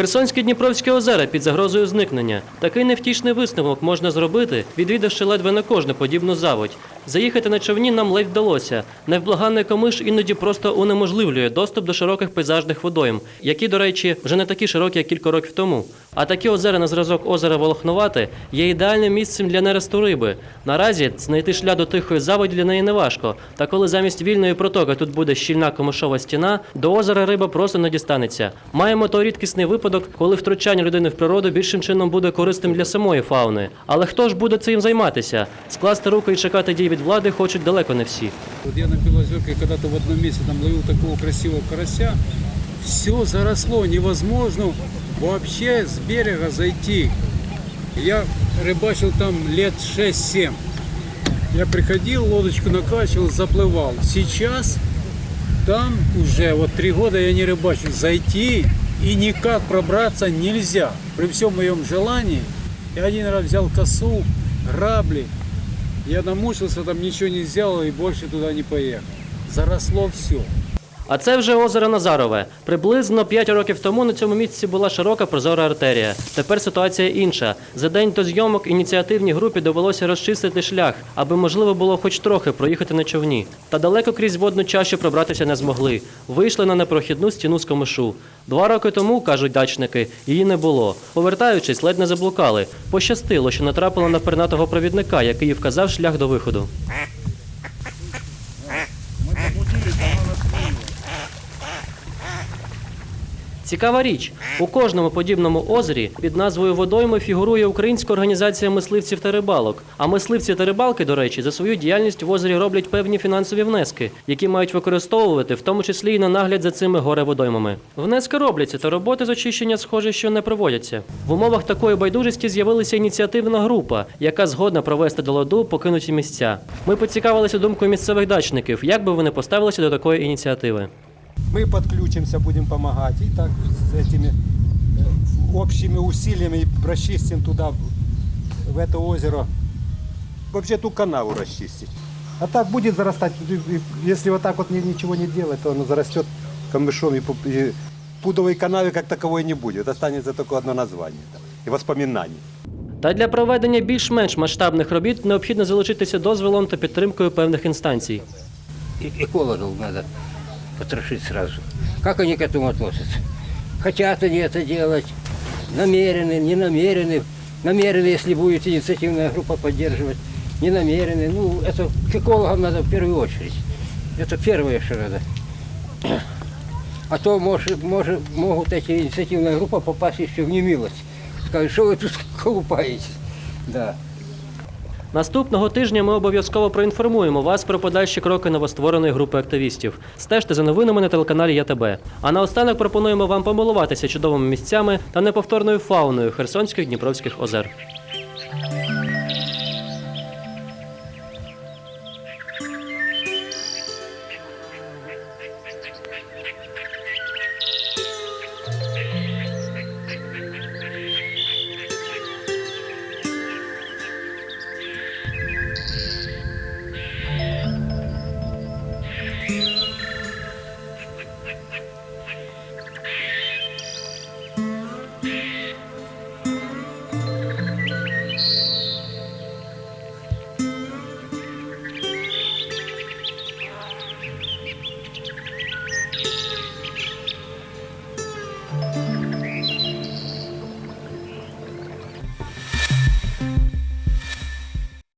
Херсонські Дніпровські озера під загрозою зникнення. Такий невтішний висновок можна зробити, відвідавши ледве на кожну подібну заводь. Заїхати на човні нам ледь вдалося. Невблаганний комиш іноді просто унеможливлює доступ до широких пейзажних водойм, які, до речі, вже не такі широкі, як кілька років тому. А такі озера на зразок озера Волохнувате є ідеальним місцем для нересту риби. Наразі знайти шлях до тихої заводі для неї неважко. Та коли замість вільної протоки тут буде щільна комишова стіна, до озера риба просто не дістанеться. Маємо той рідкісний випадок, коли втручання людини в природу більшим чином буде корисним для самої фауни. Але хто ж буде цим займатися? Скласти руки і чекати дій від влади хочуть далеко не всі. Вот я на Белозерке когда-то в одном месте там ловил такого красивого карася. Все заросло, невозможно вообще с берега зайти. Я рыбачил там лет 6-7. Я приходил, лодочку накачивал, заплывал. Сейчас там уже вот три года я не рыбачу. Зайти и никак пробраться нельзя. При всем моем желании. Я один раз взял косу, грабли. Я намучился, там ничего не сделал и больше туда не поехал. Заросло все. А це вже озеро Назарове. Приблизно 5 років тому на цьому місці була широка прозора артерія. Тепер ситуація інша. За день до зйомок ініціативній групі довелося розчистити шлях, аби можливо було хоч трохи проїхати на човні. Та далеко крізь водну чащу пробратися не змогли. Вийшли на непрохідну стіну з комишу. Два роки тому, кажуть дачники, її не було. Повертаючись, ледь не заблукали. Пощастило, що натрапили на пернатого провідника, який вказав шлях до виходу. Цікава річ, у кожному подібному озері під назвою водойми фігурує Українська організація мисливців та рибалок. А мисливці та рибалки, до речі, за свою діяльність в озері роблять певні фінансові внески, які мають використовувати, в тому числі і на нагляд за цими горе-водоймами. Внески робляться, та роботи з очищення, схоже, що не проводяться. В умовах такої байдужості з'явилася ініціативна група, яка згодна провести до ладу покинуті місця. Ми поцікавилися думкою місцевих дачників, як би вони поставилися до такої ініціативи. Мы подключимся, будем помогать. И так с этими э, общими усилиями расчистим туда, в это озеро. Вообще ту канаву расчистить. А так будет зарастать. И- и Если вот так вот ни- ничего не делать, то оно зарастет камышом. И, пу- и пудовой канавы как таковой не будет. Останется только одно название там, и воспоминание. Та для проведення більш-менш масштабних робіт необхідно залучитися дозволом та підтримкою певних інстанцій. И- экологов надо потрошить сразу. Как они к этому относятся? Хотят они это делать, намерены, не намерены. Намерены, если будет инициативная группа поддерживать, не намерены. Ну, это к экологам надо в первую очередь. Это первое, что надо. А то может, может, могут эти инициативная группа попасть еще в немилость. Скажут, что вы тут колупаетесь. Да. Наступного тижня ми обов'язково проінформуємо вас про подальші кроки новоствореної групи активістів. Стежте за новинами на телеканалі ЯТБ. А наостанок пропонуємо вам помилуватися чудовими місцями та неповторною фауною Херсонських Дніпровських озер.